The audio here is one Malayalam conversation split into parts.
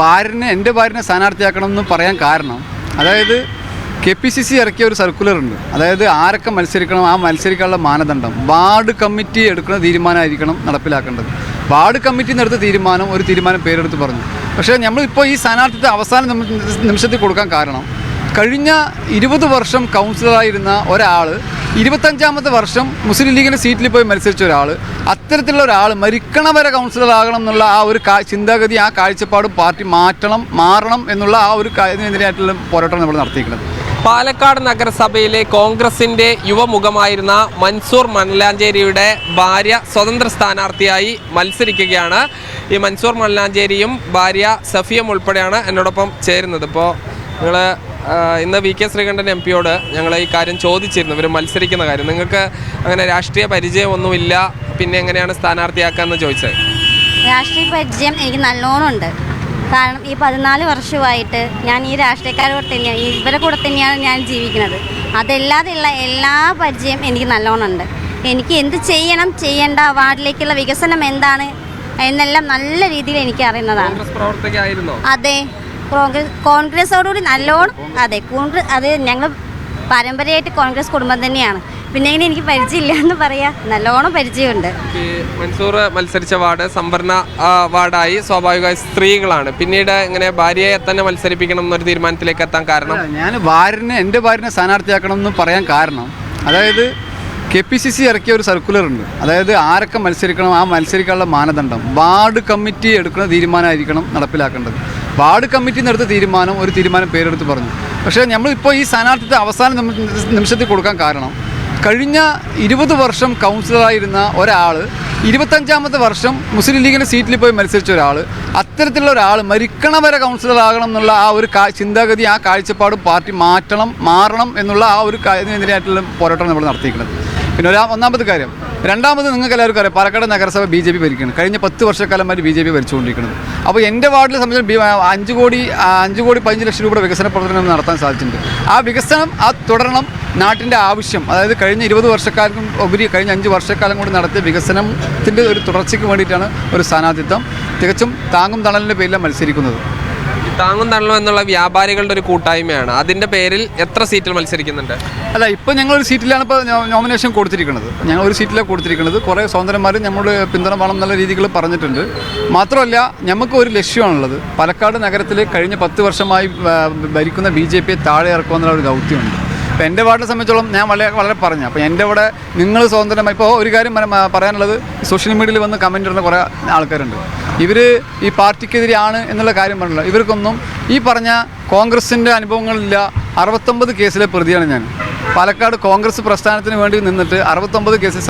ഭാര്യനെ എന്റെ ഭാര്യനെ സ്ഥാനാർത്ഥിയാക്കണം എന്ന് പറയാൻ കാരണം അതായത് കെ പി സി സി ഇറക്കിയ ഒരു സർക്കുലർ ഉണ്ട്. അതായത് ആരൊക്കെ മത്സരിക്കണം ആ മത്സരിക്കാനുള്ള മാനദണ്ഡം. വാർഡ് കമ്മിറ്റി എടുക്കുന്ന തീരുമാനമായിരിക്കണം നടപ്പിലാക്കേണ്ടത്. വാർഡ് കമ്മിറ്റി എടുത്ത തീരുമാനം ഒരു തീരുമാനം പേരെടുത്ത് പറഞ്ഞു. പക്ഷേ നമ്മളിപ്പോൾ ഈ സ്ഥാനാർത്ഥിത്വം അവസാന നിമിഷത്തിൽ കൊടുക്കാൻ കാരണം കഴിഞ്ഞ ഇരുപത് വർഷം കൗൺസിലറായിരുന്ന ഒരാൾ ഇരുപത്തഞ്ചാമത്തെ വർഷം മുസ്ലിം ലീഗിന്റെ സീറ്റിൽ പോയി മത്സരിച്ച ഒരാൾ അത്തരത്തിലുള്ള ഒരാൾ മരിക്കണ വരെ കൗൺസിലർ ആകണം എന്നുള്ള ആ ഒരു ചിന്താഗതി ആ കാഴ്ചപ്പാട് പാർട്ടി മാറ്റണം മാറണം എന്നുള്ള ആ ഒരു ഇതിനെതിരായിട്ടുള്ള പോരാട്ടം നമ്മൾ നടത്തിയിരിക്കുന്നത്. പാലക്കാട് നഗരസഭയിലെ കോൺഗ്രസിന്റെ യുവമുഖമായിരുന്ന മൻസൂർ മണലാഞ്ചേരിയുടെ ഭാര്യ സ്വതന്ത്ര സ്ഥാനാർത്ഥിയായി മത്സരിക്കുകയാണ്. ഈ മൻസൂർ മണലാഞ്ചേരിയും ഭാര്യ സഫിയും ഉൾപ്പെടെയാണ് എന്നോടൊപ്പം ചേരുന്നത്. ഇപ്പോൾ നിങ്ങൾ ഇന്ന് വി കെ ശ്രീകണ്ഠൻ എം പിയോട് ഞങ്ങൾ ഈ കാര്യം ചോദിച്ചിരുന്നു. ഇവർ മത്സരിക്കുന്ന കാര്യം. നിങ്ങൾക്ക് അങ്ങനെ രാഷ്ട്രീയ പരിചയമൊന്നുമില്ല. പിന്നെ എങ്ങനെയാണ് സ്ഥാനാർത്ഥിയാക്കാന്ന് ചോദിച്ചത്? രാഷ്ട്രീയ പരിചയം എനിക്ക് നല്ലോണം ഉണ്ട്. കാരണം ഈ പതിനാല് വർഷമായിട്ട് ഞാൻ ഈ രാഷ്ട്രീയക്കാരുടെ കൂടെ തന്നെയാണ് ഇവരെ കൂടെ തന്നെയാണ് ഞാൻ ജീവിക്കുന്നത്. അതല്ലാതെയുള്ള എല്ലാ പരിചയം എനിക്ക് നല്ലോണം ഉണ്ട്. എനിക്ക് എന്ത് ചെയ്യണം ചെയ്യേണ്ട വാർഡിലേക്കുള്ള വികസനം എന്താണ് എന്നെല്ലാം നല്ല രീതിയിൽ എനിക്ക് അറിയുന്നതാണ്. അതെ. കോൺഗ്രസ് കോൺഗ്രസോടുകൂടി നല്ലോണം അതെ കോൺഗ്രസ് അത് ഞങ്ങൾ പാരമ്പര്യമായിട്ട് കോൺഗ്രസ് കുടുംബം തന്നെയാണ്. പിന്നെ ഇങ്ങനെ എനിക്ക് പരിചയമില്ല എന്ന് പറയാം നല്ലോണം പരിചയമുണ്ട്. ഈ മൻസൂർ മത്സരിച്ച വാർഡ് സംവരണ വാർഡായി സ്വാഭാവികമായി സ്ത്രീകളാണ്. പിന്നീട് ഇങ്ങനെ ഭാര്യയെ തന്നെ മത്സരിപ്പിക്കണം എന്നൊരു തീരുമാനത്തിലേക്ക് എത്താൻ കാരണം? ഞാൻ ഭാര്യനെ എന്റെ ഭാര്യനെ സ്ഥാനാർത്ഥിയാക്കണം എന്ന് പറയാൻ കാരണം. അതായത് കെ പി സി സി ഇറക്കിയ ഒരു സർക്കുലർ ഉണ്ട്. അതായത് ആരൊക്കെ മത്സരിക്കണം ആ മത്സരിക്കാനുള്ള മാനദണ്ഡം. വാർഡ് കമ്മിറ്റി എടുക്കുന്ന തീരുമാനമായിരിക്കണം നടപ്പിലാക്കേണ്ടത്. വാർഡ് കമ്മിറ്റി എടുത്ത തീരുമാനം ഒരു തീരുമാനം പേരെടുത്ത് പറഞ്ഞു. പക്ഷേ നമ്മളിപ്പോൾ ഈ സ്ഥാനാർത്ഥിത്വ അവസാന നിമിഷത്തിൽ കൊടുക്കാൻ കാരണം കഴിഞ്ഞ ഇരുപത് വർഷം കൗൺസിലറായിരുന്ന ഒരാൾ ഇരുപത്തഞ്ചാമത്തെ വർഷം മുസ്ലിം ലീഗിന്റെ സീറ്റിൽ പോയി മത്സരിച്ച ഒരാൾ അത്തരത്തിലുള്ള ഒരാൾ മരിക്കണ വരെ കൗൺസിലർ ആകണം എന്നുള്ള ആ ഒരു ചിന്താഗതി ആ കാഴ്ചപ്പാടും പാർട്ടി മാറ്റണം മാറണം എന്നുള്ള ആ ഒരു കാര്യത്തിനെതിരായിട്ടുള്ള പോരാട്ടം നമ്മൾ നടത്തിയിരിക്കുന്നത്. പിന്നെ ഒരാ ഒന്നാമത് കാര്യം. രണ്ടാമത് നിങ്ങൾക്ക് എല്ലാവർക്കും അറിയാം പാലക്കാട് നഗരസഭ ബി ജെ പി ഭരിക്കുന്നത് കഴിഞ്ഞ പത്ത് വർഷക്കാലമായിട്ട് ബി ജെ പി ഭരിച്ചുകൊണ്ടിരിക്കുന്നത് അപ്പോൾ എന്റെ വാർഡിൽ സംബന്ധിച്ച് അഞ്ച് കോടി അഞ്ച് കോടി പതിനഞ്ച് ലക്ഷം രൂപയുടെ വികസന പ്രവർത്തനം നടത്താൻ സാധിച്ചിട്ടുണ്ട്. ആ വികസനം ആ തുടരണം നാട്ടിന്റെ ആവശ്യം അതായത് കഴിഞ്ഞ ഇരുപത് വർഷക്കാലം ഉപരി കഴിഞ്ഞ അഞ്ച് വർഷക്കാലം കൊണ്ട് നടത്തിയ വികസനത്തിന്റെ ഒരു തുടർച്ചയ്ക്ക് വേണ്ടിയിട്ടാണ് ഒരു സ്ഥാനാർത്ഥിത്വം തികച്ചും താങ്ങും തണലിന്റെ പേരിലാണ് മത്സരിക്കുന്നത്. താങ്ങും തള്ളും എന്നുള്ള വ്യാപാരികളുടെ ഒരു കൂട്ടായ്മയാണ്. അതിന്റെ പേരിൽ എത്ര സീറ്റിൽ മത്സരിക്കുന്നുണ്ട്? അല്ല ഞങ്ങൾ ഒരു സീറ്റിലാണ് ഇപ്പോൾ നോമിനേഷൻ കൊടുത്തിരിക്കുന്നത്. ഞങ്ങൾ ഒരു സീറ്റിലാണ് കൊടുത്തിരിക്കുന്നത്. കുറേ സ്വതന്ത്രന്മാർ നമ്മുടെ പിന്തുണ വേണം എന്നുള്ള രീതികൾ പറഞ്ഞിട്ടുണ്ട്. മാത്രമല്ല നമുക്ക് ഒരു ലക്ഷ്യമാണുള്ളത്. പാലക്കാട് നഗരത്തിൽ കഴിഞ്ഞ പത്ത് വർഷമായി ഭരിക്കുന്ന ബി ജെ പിയെ താഴെ ഇറക്കുക എന്നുള്ള ഒരു ദൗത്യമുണ്ട്. അപ്പോൾ എന്റെ വാർഡിനെ സംബന്ധിച്ചോളം ഞാൻ വളരെ വളരെ പറഞ്ഞു. അപ്പോൾ എന്റെ ഇവിടെ നിങ്ങൾ സ്വതന്ത്രം ഇപ്പോൾ ഒരു കാര്യം പറ- പറയാനുള്ളത് സോഷ്യൽ മീഡിയയിൽ വന്ന് കമന്റ് ഇടുന്ന കുറേ ആൾക്കാരുണ്ട്. ഇവർ ഈ പാർട്ടിക്കെതിരെയാണ് എന്നുള്ള കാര്യം പറഞ്ഞില്ല. ഇവർക്കൊന്നും ഈ പറഞ്ഞ കോൺഗ്രസിന്റെ അനുഭവങ്ങളില്ല. അറുപത്തൊമ്പത് കേസിലെ പ്രതിയാണ് ഞാൻ. പാലക്കാട് കോൺഗ്രസ് പ്രസ്ഥാനത്തിന് വേണ്ടി നിന്നിട്ട് അറുപത്തൊമ്പത് കേസിൽ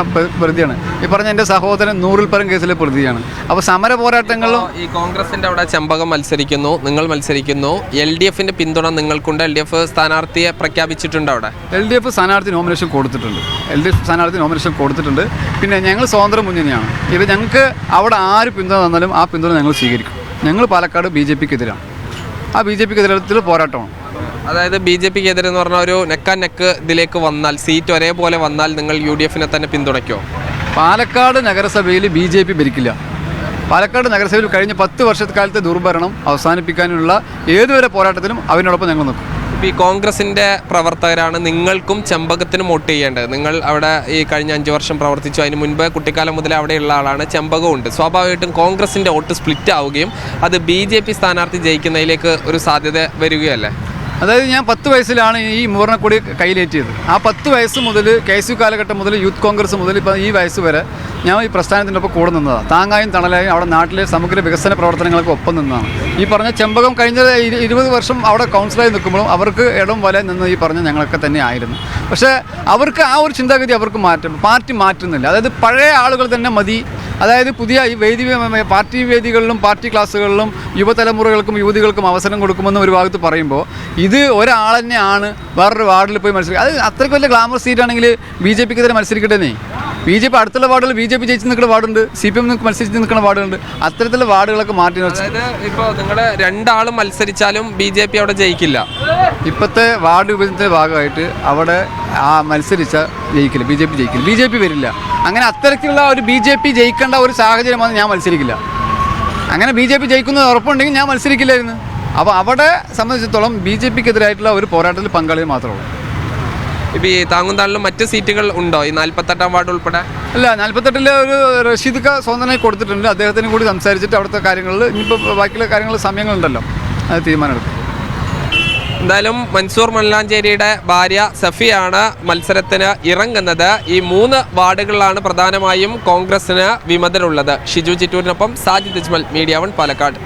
പ്രതിയാണ്. ഈ പറഞ്ഞ എന്റെ സഹോദരൻ നൂറിൽ പരം കേസിലെ പ്രതിയാണ്. അപ്പോൾ സമര പോരാട്ടങ്ങളും ഈ കോൺഗ്രസിന്റെ അവിടെ ചെമ്പകം മത്സരിക്കുന്നു. നിങ്ങൾ മത്സരിക്കുന്നു. എൽ ഡി എഫിന്റെ പിന്തുണ നിങ്ങൾക്കുണ്ട്. എൽ ഡി എഫ് സ്ഥാനാർത്ഥിയെ പ്രഖ്യാപിച്ചിട്ടുണ്ട് അവിടെ. എൽ ഡി എഫ് സ്ഥാനാർത്ഥി നോമിനേഷൻ കൊടുത്തിട്ടുണ്ട്. എൽ ഡി എഫ് സ്ഥാനാർത്ഥി നോമിനേഷൻ കൊടുത്തിട്ടുണ്ട്. പിന്നെ ഞങ്ങൾ സ്വതന്ത്ര മുന്നണിയാണ്. ഇത് ഞങ്ങൾക്ക് അവിടെ ആര് പിന്തുണ തന്നാലും ആ പിന്തുണ ഞങ്ങൾ സ്വീകരിക്കും. ഞങ്ങൾ പാലക്കാട് ബി ജെ പിക്ക് എതിരാണ്. ആ ബി ജെ പിക്ക് എതിരത്തിൽ പോരാട്ടമാണ്. അതായത് ബി ജെ പിക്ക് എതിരെന്ന് പറഞ്ഞാൽ പറഞ്ഞ ഒരു നെക്ക് നെക്ക് ഇതിലേക്ക് വന്നാൽ സീറ്റ് ഒരേപോലെ വന്നാൽ നിങ്ങൾ യു ഡി എഫിനെ തന്നെ പിന്തുണയ്ക്കോ? പാലക്കാട് നഗരസഭയിൽ ബി ജെ പി ഭരിക്കില്ല. പാലക്കാട് നഗരസഭയിൽ കഴിഞ്ഞ പത്ത് വർഷക്കാലത്തെ ദുർഭരണം അവസാനിപ്പിക്കാനുള്ള ഏതുവരെ പോരാട്ടത്തിലും അവനോടൊപ്പം ഞങ്ങൾ നിൽക്കും. ഈ കോൺഗ്രസിന്റെ പ്രവർത്തകരാണ് നിങ്ങൾക്കും ചെമ്പകത്തിനും വോട്ട് ചെയ്യേണ്ടത്. നിങ്ങൾ അവിടെ ഈ കഴിഞ്ഞ അഞ്ച് വർഷം പ്രവർത്തിച്ചു. അതിന് മുൻപ് കുട്ടിക്കാലം മുതലേ അവിടെയുള്ള ആളാണ് ചെമ്പകവും ഉണ്ട് സ്വാഭാവികമായിട്ടും കോൺഗ്രസിന്റെ വോട്ട് സ്പ്ലിറ്റ് ആവുകയും അത് ബി ജെ പി സ്ഥാനാർത്ഥി ജയിക്കുന്നതിലേക്ക് ഒരു സാധ്യത വരികയല്ലേ? അതായത് ഞാൻ പത്ത് വയസ്സിലാണ് ഈ മൂർണക്കൊടി കയ്യിലേറ്റിയത്. ആ പത്ത് വയസ്സ് മുതൽ കെ എസ് യു കാലഘട്ടം മുതൽ യൂത്ത് കോൺഗ്രസ് മുതൽ ഇപ്പോൾ ഈ വയസ്സ് വരെ ഞാൻ ഈ പ്രസ്ഥാനത്തിന്റെ ഒപ്പം കൂടെ നിന്നതാണ് താങ്ങായും തണലായും അവിടെ നാട്ടിലെ സമഗ്ര വികസന പ്രവർത്തനങ്ങൾക്ക് ഒപ്പം നിന്നതാണ് ഈ പറഞ്ഞ ചെമ്പകം കഴിഞ്ഞ ഇരു- ഇരുപത് വർഷം അവിടെ കൗൺസിലായി നിൽക്കുമ്പോഴും അവർക്ക് ഇടം വല നിന്ന് ഈ പറഞ്ഞ ഞങ്ങളൊക്കെ തന്നെ ആയിരുന്നു. പക്ഷേ അവർക്ക് ആ ഒരു ചിന്താഗതി അവർക്ക് മാറ്റം പാർട്ടി മാറ്റുന്നില്ല. അതായത് പഴയ ആളുകൾ തന്നെ മതി അതായത് പുതിയ ഈ വേദി പാർട്ടി വേദികളിലും പാർട്ടി ക്ലാസ്സുകളിലും യുവതലമുറകൾക്കും യുവതികൾക്കും അവസരം കൊടുക്കുമെന്ന് ഒരു ഭാഗത്ത് പറയുമ്പോൾ ഇത് ഒരാൾ തന്നെയാണ് വേറൊരു വാർഡിൽ പോയി മത്സരിക്കുക അത് അത്രയ്ക്ക് വലിയ ഗ്ലാമർ സീറ്റാണെങ്കിൽ ബി ജെ പിക്ക് തന്നെ മത്സരിക്കട്ടെ ബി ജെ പി അടുത്തുള്ള വാർഡുകൾ ബി ജെ പി ജയിച്ച് നിൽക്കുന്ന വാർഡുണ്ട് സി പി എം മത്സരിച്ച് നിൽക്കുന്ന വാർഡുകളുണ്ട് അത്തരത്തിലുള്ള വാർഡുകളൊക്കെ മാറ്റി ഇപ്പോൾ നിങ്ങൾ രണ്ടാളും മത്സരിച്ചാലും ബി ജെ പി അവിടെ ജയിക്കില്ല. ഇപ്പോഴത്തെ വാർഡ് വിഭജനത്തിന്റെ ഭാഗമായിട്ട് അവിടെ ആ മത്സരിച്ച ജയിക്കില്ല ബി ജെ പി ജയിക്കില്ല. ബി ജെ പി വരില്ല. അങ്ങനെ അത്തരത്തിലുള്ള ഒരു ബി ജെ പി ജയിക്കേണ്ട ഒരു സാഹചര്യമാണ് ഞാൻ മത്സരിക്കില്ല. അങ്ങനെ ബി ജെ പി ജയിക്കുന്നത് ഉറപ്പുണ്ടെങ്കിൽ ഞാൻ മത്സരിക്കില്ലായിരുന്നു. അപ്പോൾ അവിടെ സംബന്ധിച്ചിടത്തോളം ബി ജെ പിക്കെതിരായിട്ടുള്ള ഒരു പോരാട്ടത്തിൽ പങ്കാളി മാത്രമേ ഉള്ളൂ. ഇപ്പോൾ ഈ താങ്ങുംതാളിലും മറ്റ് സീറ്റുകൾ ഉണ്ടോ? ഈ നാൽപ്പത്തെട്ടാം വാർഡ് ഉൾപ്പെടെ? അല്ല നാൽപ്പത്തെട്ടിലെ ഒരു റഷീദ് ഖാ സ്വന്തമായി കൊടുത്തിട്ടുണ്ട്. അദ്ദേഹത്തിന് കൂടി സംസാരിച്ചിട്ട് അവിടുത്തെ കാര്യങ്ങളിൽ ഇനിയിപ്പോൾ ബാക്കിയുള്ള കാര്യങ്ങൾ സമയങ്ങളുണ്ടല്ലോ. അത് തീരുമാനമെടുക്കും. എന്തായാലും മൻസൂർ മല്ലാഞ്ചേരിയുടെ ഭാര്യ സഫിയാണ് മത്സരത്തിന് ഇറങ്ങുന്നത്. ഈ മൂന്ന് വാർഡുകളിലാണ് പ്രധാനമായും കോൺഗ്രസിന് വിമതരുള്ളത്. ഷിജു ചിറ്റൂരിനൊപ്പം സാജിദ് അജ്മൽ മീഡിയ വൺ പാലക്കാട്.